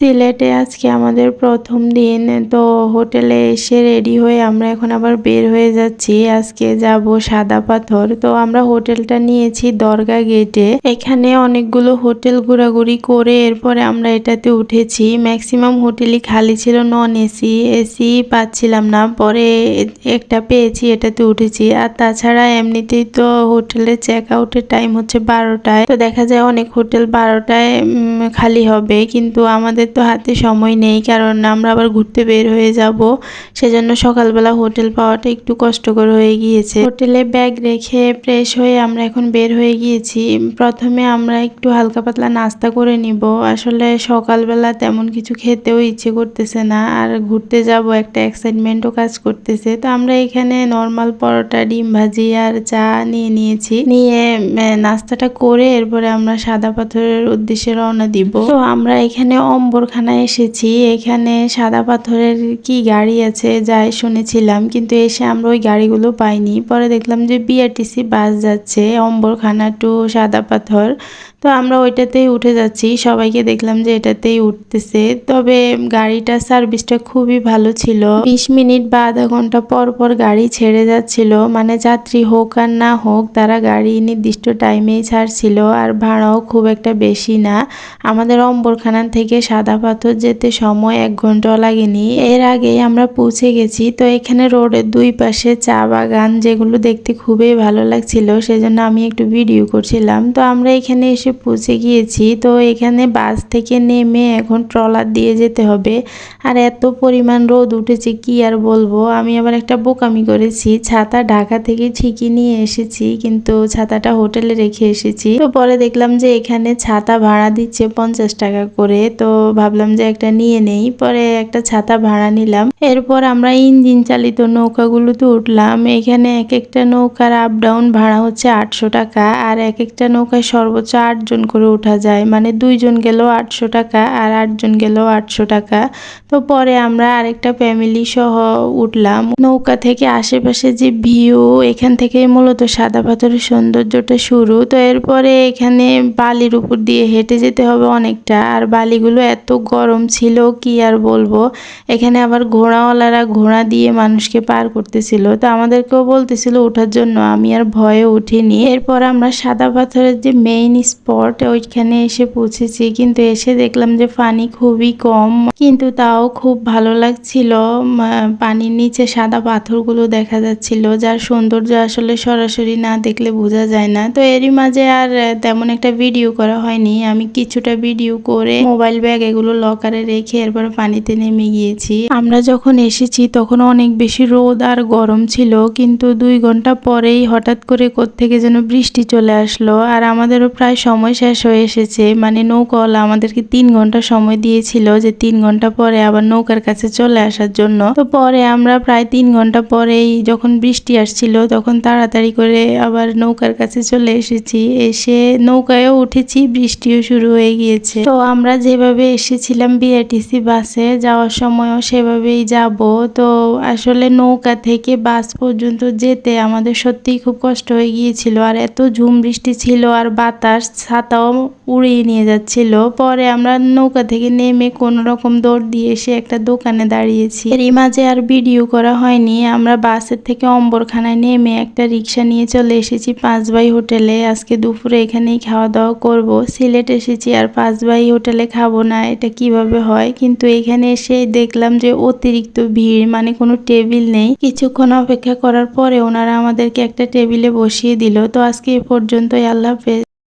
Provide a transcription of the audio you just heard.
সিলেটে আজকে আমাদের প্রথম দিন, তো হোটেলে এসে রেডি হয়ে আমরা এখন আবার বের হয়ে যাচ্ছি। আজকে যাব সাদা পাথর। তো আমরা হোটেলটা নিয়েছি দরগা গেটে। এখানে অনেকগুলো হোটেল ঘোরাঘুরি করে এরপরে আমরা এটাতে উঠেছি। ম্যাক্সিমাম হোটেলই খালি ছিল নন এসি এসি পাচ্ছিলাম না। পরে একটা পেয়েছি, এটাতে উঠেছি। আর তাছাড়া এমনিতেই তো হোটেলের চেক আউটের টাইম হচ্ছে বারোটায়। তো দেখা যায় অনেক হোটেল বারোটায় খালি হবে। কিন্তু আমাদের তো হাতে সময় নেই, কারণ আমরা আবার ঘুরতে বের হয়ে যাব। সেজন্য সকালবেলা হোটেল পাওয়াটা একটু কষ্টকর হয়ে গিয়েছে। হোটেলে ব্যাগ রেখে ফ্রেশ হয়ে আমরা এখন বের হয়ে গিয়েছি। প্রথমে আমরা একটু হালকা পাতলা নাস্তা করে নিব। আসলে সকালবেলা তেমন কিছু খেতেও ইচ্ছে করতেছে না, আর ঘুরতে যাব, একটা এক্সাইটমেন্টও কাজ করতেছে। তো আমরা এখানে নর্মাল পরোটা, ডিম ভাজি আর চা নিয়ে নিয়েছি। নিয়ে নাস্তাটা করে এরপরে আমরা সাদা পাথরের উদ্দেশ্যে রওনা দিব। তো আমরা এখানে অম্বরখানায় এসেছি, এখানে সাদা পাথরের কি গাড়ি আছে, যাই শুনেছিলাম, কিন্তু এসে আমরা ওই গাড়িগুলো পাইনি। পরে দেখলাম যে বিআরটিসি বাস যাচ্ছে, অম্বরখানা টু সাদা পাথর। তো আমরা ওইটাতেই উঠে যাচ্ছি। সবাইকে দেখলাম যে এটাতেই উঠতেছে। তবে গাড়িটার সার্ভিসটা খুবই ভালো ছিল। বিশ মিনিট বা আধা ঘণ্টা পর পর গাড়ি ছেড়ে যাচ্ছিল। মানে যাত্রী হোক আর না হোক, তারা গাড়ি নির্দিষ্ট টাইমেই ছাড়ছিল। আর ভাড়াও খুব একটা বেশি না। আমাদের অম্বরখানা থেকে সাদা পাথর যেতে সময় এক ঘন্টাও লাগেনি। এর আগেই আমরা পৌঁছে গেছি। তো এখানে রোডের দুই পাশে চা বাগান যেগুলো দেখতে খুবই ভালো লাগছিল, সেজন্য আমি একটু ভিডিও করছিলাম। তো আমরা এখানে এসে পৌঁছে গিয়েছি। তো এখানে বাস থেকে নেমে এখন ট্রলার দিয়ে যেতে হবে। আর এত পরিমাণ রোদ উঠেছে, কি আর বলব? আমি আবার একটা বোকামি করেছি। ছাতা ঢাকা থেকে ঠিকই নিয়ে এসেছি, কিন্তু ছাতাটা হোটেলে রেখে এসেছি। তো পরে দেখলাম যে এখানে ছাতা ভাড়া দিচ্ছে পঞ্চাশ টাকা করে। তো ভাবলাম যে একটা নিয়ে নেই। পরে একটা ছাতা ভাড়া নিলাম। এরপর আমরা ইঞ্জিন চালিত নৌকাগুলোতে উঠলাম। এখানে এক একটা নৌকার আপ ডাউন ভাড়া হচ্ছে আটশো টাকা। আর এক একটা নৌকায় সর্বোচ্চ আটজন করে ওঠা যায়। মানে দুইজন গেলেও আটশো টাকা আর আটজন গেলেও আটশো টাকা। তো পরে আমরা আরেকটা ফ্যামিলি সহ উঠলাম। নৌকা থেকে আশেপাশে যে ভিউ এখান থেকে মূলত সাদা পাথরের সৌন্দর্যটা শুরু। তো এরপরে এখানে বালির উপর দিয়ে হেঁটে যেতে হবে অনেকটা। আর বালিগুলো এত গরম ছিল, কি আর বলব? এখানে আবার ঘোড়াওয়ালারা ঘোড়া দিয়ে মানুষকে পার করতেছিল। তো আমাদেরকেও বলতেছিল, ওঠার জন্য আমি আর ভয়ে উঠিনি। এরপর আমরা সাদা পাথরের যে মেইন স্পট ওইখানে এসে পৌঁছেছি। কিন্তু এসে দেখলাম যে পানি খুবই কম। কিন্তু তাও খুব ভালো লাগছিল। পানির নিচে সাদা পাথরগুলো দেখা যাচ্ছিল, যার সৌন্দর্য আসলে সরাসরি না দেখলে বোঝা যায় না। তো এরই মাঝে আর তেমন একটা ভিডিও করা হয়নি। আমি কিছুটা ভিডিও করে মোবাইল ব্যাগ এগুলো লকারে রেখে এরপর পানিতে নেমে গিয়েছি। আমরা যখন এসেছি তখন অনেক বেশি রোদ আর গরম ছিল। কিন্তু দুই ঘণ্টা পরেই হঠাৎ করে থেকে যেন বৃষ্টি চলে আসলো। আর আমাদেরও প্রায় সময় শেষ হয়ে এসেছে। মানে নৌকাওয়ালা আমাদেরকে তিন ঘণ্টা সময় দিয়েছিল যে তিন ঘণ্টা পরে আবার নৌকার কাছে চলে আসার জন্য। তো পরে আমরা প্রায় তিন ঘণ্টা পরেই যখন বৃষ্টি আসছিল তখন তাড়াতাড়ি করে আবার নৌকার কাছে চলে এসেছি। এসে নৌকায়ও উঠেছি, বৃষ্টিও শুরু হয়ে গিয়েছে। তো আমরা যেভাবে এসেছিলাম বিআরটিসি বাসে যাওয়ার সময়ও সেভাবেই যাব। তো আসলে নৌকা থেকে বাস পর্যন্ত যেতে আমাদের সত্যিই খুব কষ্ট হয়ে গিয়েছিল। আর এত ঝুম বৃষ্টি ছিল আর বাতাস ছাতাও উড়িয়ে নিয়ে যাচ্ছিল। পরে আমরা নৌকা থেকে নেমে কোনো রকম দৌড় দিয়ে এসে একটা দোকানে দাঁড়িয়েছি। এরই মাঝে আর ভিডিও করা হয়নি। আমরা বাসের থেকে অম্বরখানায় নেমে একটা রিক্সা নিয়ে চলে এসেছি পাঁচবাই হোটেলে। আজকে দুপুরে এখানেই খাওয়া দাওয়া করব। সিলেট এসেছি আর পাঁচবাই হোটেলে খাব না, এটা কীভাবে হয়? কিন্তু এখানে এসে দেখলাম যে অতিরিক্ত ভিড় মানে কোনো টেবিল নেই। কিছুক্ষণ অপেক্ষা করার পরে ওনারা আমাদেরকে একটা টেবিলে বসিয়ে দিল। তো আজকে এ পর্যন্তই। আল্লাহ হাফেজ।